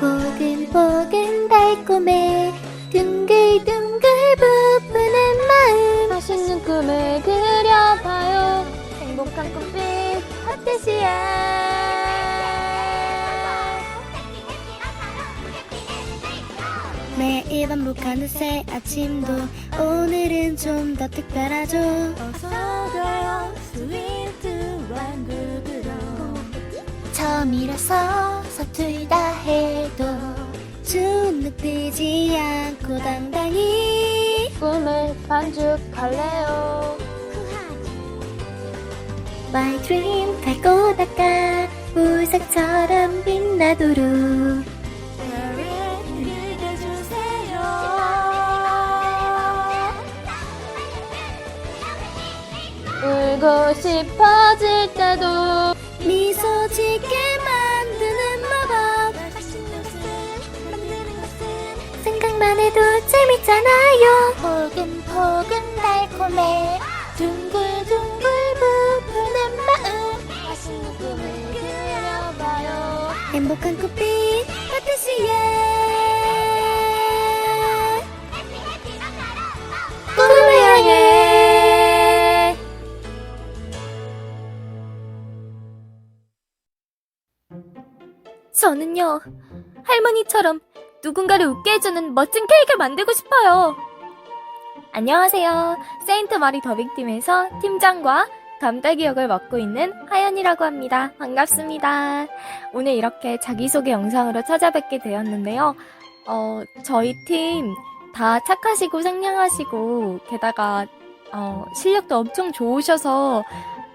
보글보글 달콤해 둥글둥글 부푸는 마음 맛있는 꿈을 그려봐요. 행복한 꿈빛 핫데시야. 매일 반복하는 새 아침도 오늘은 좀 더 특별하죠 어서가요 스위트 왕국으로. 처음이라서 서툴다 해도 주눅 들지 않고 당당히 꿈을 반죽할래요. My dream 달고 닦아 보석처럼 빛나도록 울고 싶어질 때도 미소 짓게 포근포근 달콤해 둥글둥글 부푸는 마음 그려봐요. 행복한 꽃빛 향해 저는요, 할머니처럼 누군가를 웃게 해주는 멋진 케이크를 만들고 싶어요. 안녕하세요. 세인트 마리 더빙팀에서 팀장과 감딸기 역을 맡고 있는 하연이라고 합니다. 반갑습니다. 오늘 이렇게 자기소개 영상으로 찾아뵙게 되었는데요. 어, 저희 팀 다 착하시고 상냥하시고, 게다가, 어, 실력도 엄청 좋으셔서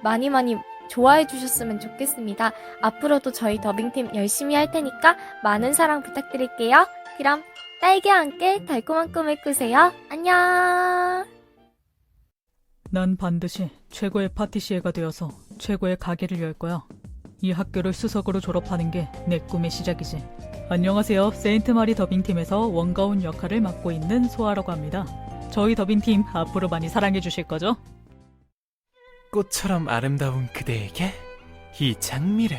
많이 많이 좋아해 주셨으면 좋겠습니다. 앞으로도 저희 더빙팀 열심히 할 테니까 많은 사랑 부탁드릴게요. 그럼 딸기와 함께 달콤한 꿈을 꾸세요. 안녕! 난 반드시 최고의 파티시에가 되어서 최고의 가게를 열 거야. 이 학교를 수석으로 졸업하는 게 내 꿈의 시작이지. 안녕하세요. 세인트 마리 더빙팀에서 원가운 역할을 맡고 있는 소아라고 합니다. 저희 더빙팀 앞으로 많이 사랑해 주실 거죠? 꽃처럼 아름다운 그대에게 이 장미를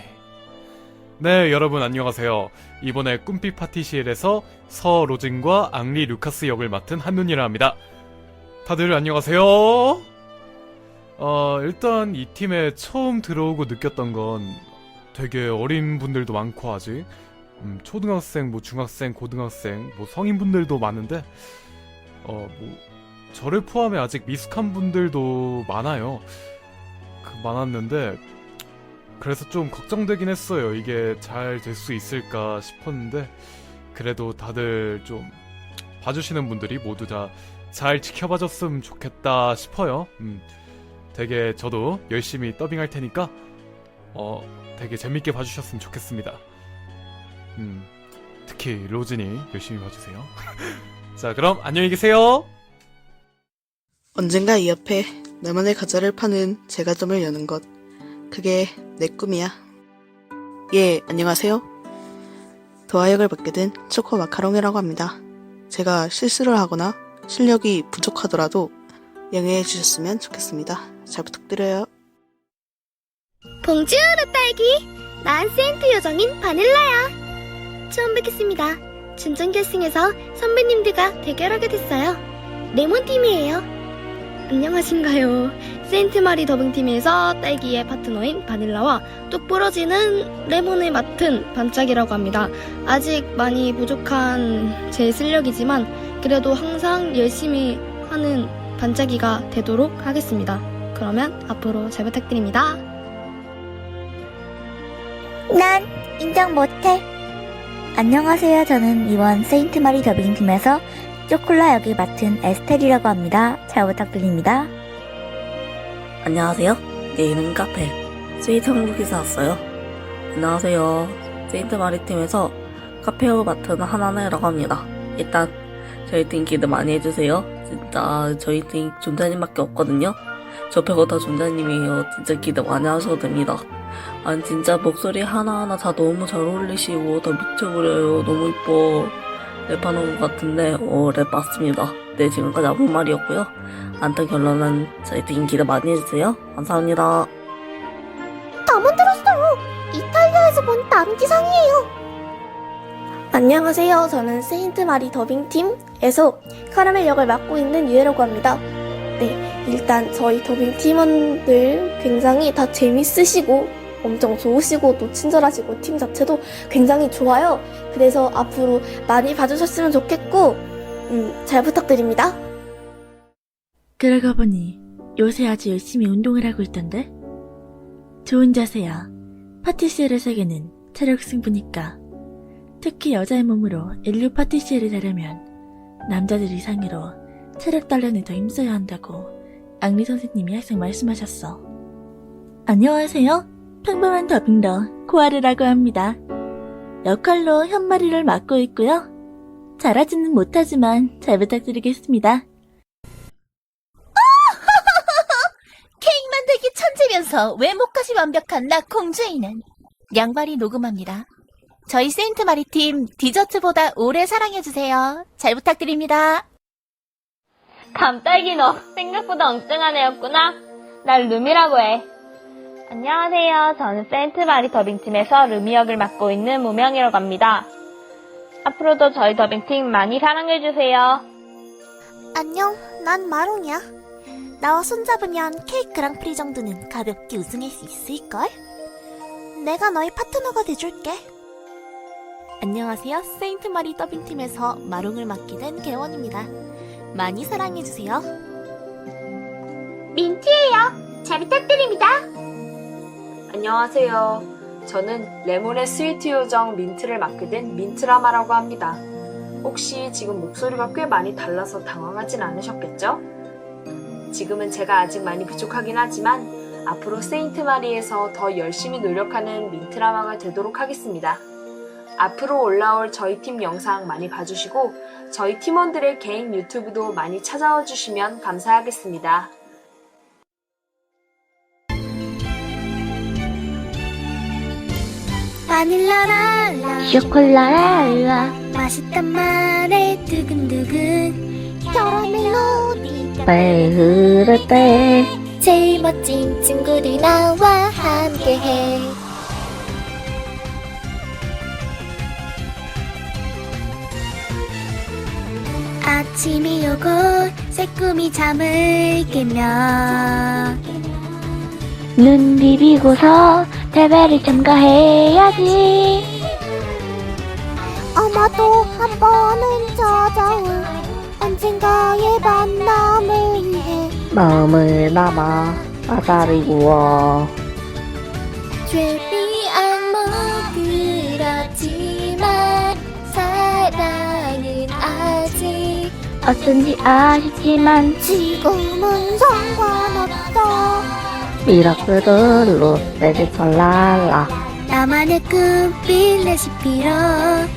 네 여러분 안녕하세요. 이번에 꿈빛 파티시엘에서 서 로진과 앙리 루카스 역을 맡은 한눈이라 합니다. 다들 안녕하세요. 어 일단 이 팀에 처음 들어오고 느꼈던 건 되게 어린 분들도 많고 아직 음, 초등학생 뭐 중학생 고등학생 뭐 성인분들도 많은데 어 뭐 저를 포함해 아직 미숙한 분들도 많아요. 그 많았는데 그래서 좀 걱정되긴 했어요. 이게 잘 될 수 있을까 싶었는데 그래도 다들 좀 봐주시는 분들이 모두 다 잘 지켜봐줬으면 좋겠다 싶어요. 음, 되게 저도 열심히 더빙할 테니까 어 되게 재밌게 봐주셨으면 좋겠습니다. 음, 특히 로진이 열심히 봐주세요. 자 그럼 안녕히 계세요. 언젠가 이 옆에 나만의 과자를 파는 제과점을 여는 것. 그게 내 꿈이야. 예, 안녕하세요. 도화역을 맡게 된 초코 마카롱이라고 합니다. 제가 실수를 하거나 실력이 부족하더라도 양해해 주셨으면 좋겠습니다. 잘 부탁드려요. 봉주르 딸기 난 세인트 요정인 바닐라야 처음 뵙겠습니다 준전 결승에서 선배님들과 대결하게 됐어요 레몬팀이에요 안녕하신가요 세인트 마리 더빙팀에서 딸기의 파트너인 바닐라와 뚝 부러지는 레몬을 맡은 반짝이라고 합니다 아직 많이 부족한 제 실력이지만 그래도 항상 열심히 하는 반짝이가 되도록 하겠습니다 그러면 앞으로 잘 부탁드립니다 난 인정 못해. 안녕하세요. 저는 이번 세인트 마리 더빙팀에서 쪼콜라 역을 맡은 에스텔이라고 합니다. 잘 부탁드립니다. 안녕하세요. 내 이름은 카페. 스위트 한국에서 왔어요. 안녕하세요. 세인트 마리팀에서 카페を맡은 하나네라고 합니다. 일단 저희 팀 기대 많이 해주세요. 진짜 저희 팀 존자님밖에 없거든요. 저 빼고 다 존자님이에요. 진짜 기대 많이 하셔도 됩니다. 아니 진짜 목소리 하나하나 다 너무 잘 어울리시고 더 미쳐버려요. 너무 이뻐. 랩하는 것 같은데 어, 랩 맞습니다. 네 지금까지 아무 말이었고요. 안타 결론은 저희 팀 기대 많이 해주세요. 감사합니다. 나만 들었어요. 이탈리아에서 본 남기상이에요. 안녕하세요. 저는 세인트 마리 더빙팀에서 카라멜 역을 맡고 있는 유혜라고 합니다. 네, 일단 저희 더빙 팀원들 굉장히 다 재밌으시고 엄청 좋으시고 또 친절하시고 팀 자체도 굉장히 좋아요. 그래서 앞으로 많이 봐주셨으면 좋겠고 음, 잘 부탁드립니다. 그러고 보니 요새 아주 열심히 운동을 하고 있던데? 좋은 자세야. 파티시에를 세계는 체력 승부니까. 특히 여자의 몸으로 인류 파티시에를 하려면 남자들 이상으로 체력 단련에 더 힘써야 한다고 앙리 선생님이 항상 말씀하셨어. 안녕하세요. 평범한 더빙러 코아르라고 합니다. 역할로 현마리를 맡고 있고요. 잘하지는 못하지만 잘 부탁드리겠습니다. 케이크 만들기 천재면서 외모까지 완벽한 나 공주이는 양발이 녹음합니다. 저희 세인트 마리 팀 디저트보다 오래 사랑해주세요. 잘 부탁드립니다. 감딸기 너 생각보다 엉뚱한 애였구나. 날 루미라고 해. 안녕하세요. 저는 세인트 마리 더빙팀에서 루미 역을 맡고 있는 무명이라고 합니다. 앞으로도 저희 더빙팀 많이 사랑해주세요. 안녕, 난 마롱이야. 나와 손잡으면 케이크 그랑프리 정도는 가볍게 우승할 수 있을걸? 내가 너의 파트너가 돼줄게. 안녕하세요. 세인트 마리 더빙팀에서 마롱을 맡게 된 개원입니다. 많이 사랑해주세요. 민트예요. 잘 부탁드립니다. 안녕하세요. 저는 레몬의 스위트 요정 민트를 맡게 된 민트라마라고 합니다. 혹시 지금 목소리가 꽤 많이 달라서 당황하진 않으셨겠죠? 지금은 제가 아직 많이 부족하긴 하지만 앞으로 세인트 마리에서 더 열심히 노력하는 민트라마가 되도록 하겠습니다. 앞으로 올라올 저희 팀 영상 많이 봐주시고 저희 팀원들의 개인 유튜브도 많이 찾아와 주시면 감사하겠습니다. 바닐라랄라 쇼콜라랄라 맛있단 말에 두근두근. 멜로디 발 흐를 때 제일 멋진 친구들 나와 함께해. 아침이 오고 새꿈이 잠을 깨면 눈 비비고서 대회를 참가해야지. 아마도 한 번은 찾아올 언젠가의 만남을 위해 마음을 담아 바다를 구워 죄비한 먹으라지만 사랑은 아직 어쩐지 아쉽지만 지금은 상관없어 미라클로 레지컬랄라 나만의 꿈빛 레시 피로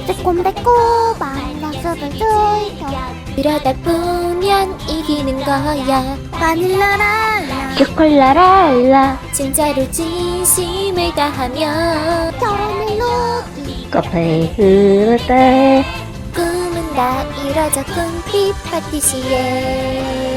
새콤달콤한 약속을 줄여 그러다 보면 이기는 거야. 바닐라랄라. 쇼콜라랄라. 진짜로 진심을 다하며 결혼 멜로디 커피 흐를 때. 꿈은 다 이뤄져. 꿈빛 파티시에